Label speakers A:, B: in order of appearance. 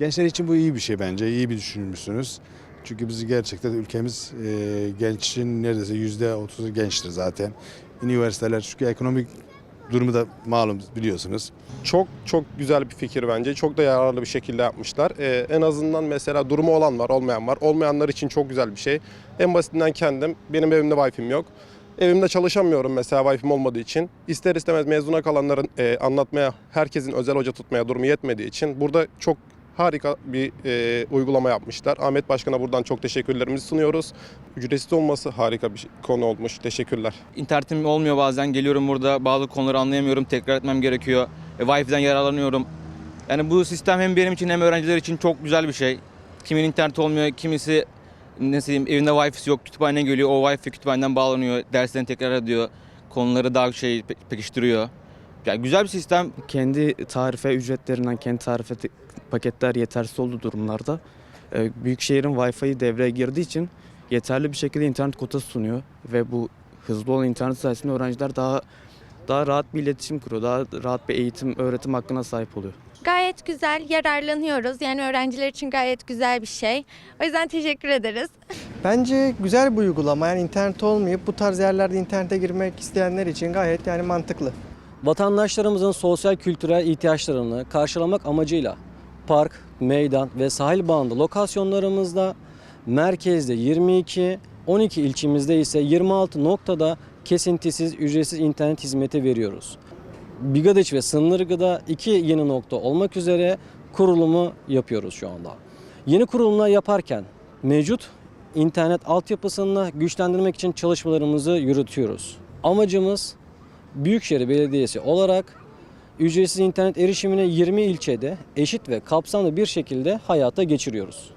A: Gençler için bu iyi bir şey bence. İyi bir düşünmüşsünüz. Çünkü biz gerçekten ülkemiz e, gençin neredeyse yüzde otuzu gençtir zaten. Üniversiteler çünkü ekonomik durumu da malum biliyorsunuz.
B: Çok çok güzel bir fikir bence. Çok da yararlı bir şekilde yapmışlar. Ee, en azından mesela durumu olan var, olmayan var. Olmayanlar için çok güzel bir şey. En basitinden kendim, benim evimde Wi-Fi'm yok. Evimde çalışamıyorum mesela Wi-Fi'm olmadığı için. İster istemez mezuna kalanların e, anlatmaya, herkesin özel hoca tutmaya durumu yetmediği için burada çok harika bir e, uygulama yapmışlar. Ahmet Başkan'a buradan çok teşekkürlerimizi sunuyoruz. Ücretsiz olması harika bir konu olmuş. Teşekkürler.
C: İnternetim olmuyor bazen. Geliyorum burada bazı konuları anlayamıyorum. Tekrar etmem gerekiyor. E, Wi-Fi'den yararlanıyorum. Yani bu sistem hem benim için hem öğrenciler için çok güzel bir şey. Kimin interneti olmuyor, kimisi ne diyeyim evinde Wi-Fi'si yok, kütüphaneye geliyor. O Wi-Fi kütüphaneden bağlanıyor, derslerini tekrar ediyor. Konuları daha şey pe- pekiştiriyor. Yani güzel bir sistem.
D: kendi tarife ücretlerinden kendi tarife paketler yetersiz olduğu durumlarda e, Büyükşehir'in Wi-Fi devreye girdiği için yeterli bir şekilde internet kotası sunuyor ve bu hızlı olan internet sayesinde öğrenciler daha daha rahat bir iletişim kuruyor, daha rahat bir eğitim, öğretim hakkına sahip oluyor.
E: Gayet güzel, yararlanıyoruz. Yani öğrenciler için gayet güzel bir şey. O yüzden teşekkür ederiz.
F: Bence güzel bir uygulama. Yani internet olmayıp bu tarz yerlerde internete girmek isteyenler için gayet yani mantıklı.
G: Vatandaşlarımızın sosyal kültürel ihtiyaçlarını karşılamak amacıyla park, meydan ve sahil bağında lokasyonlarımızda merkezde 22, 12 ilçemizde ise 26 noktada kesintisiz ücretsiz internet hizmeti veriyoruz. Bigadiç ve Sınırgı'da iki yeni nokta olmak üzere kurulumu yapıyoruz şu anda. Yeni kurulumlar yaparken mevcut internet altyapısını güçlendirmek için çalışmalarımızı yürütüyoruz. Amacımız Büyükşehir Belediyesi olarak ücretsiz internet erişimini 20 ilçede eşit ve kapsamlı bir şekilde hayata geçiriyoruz.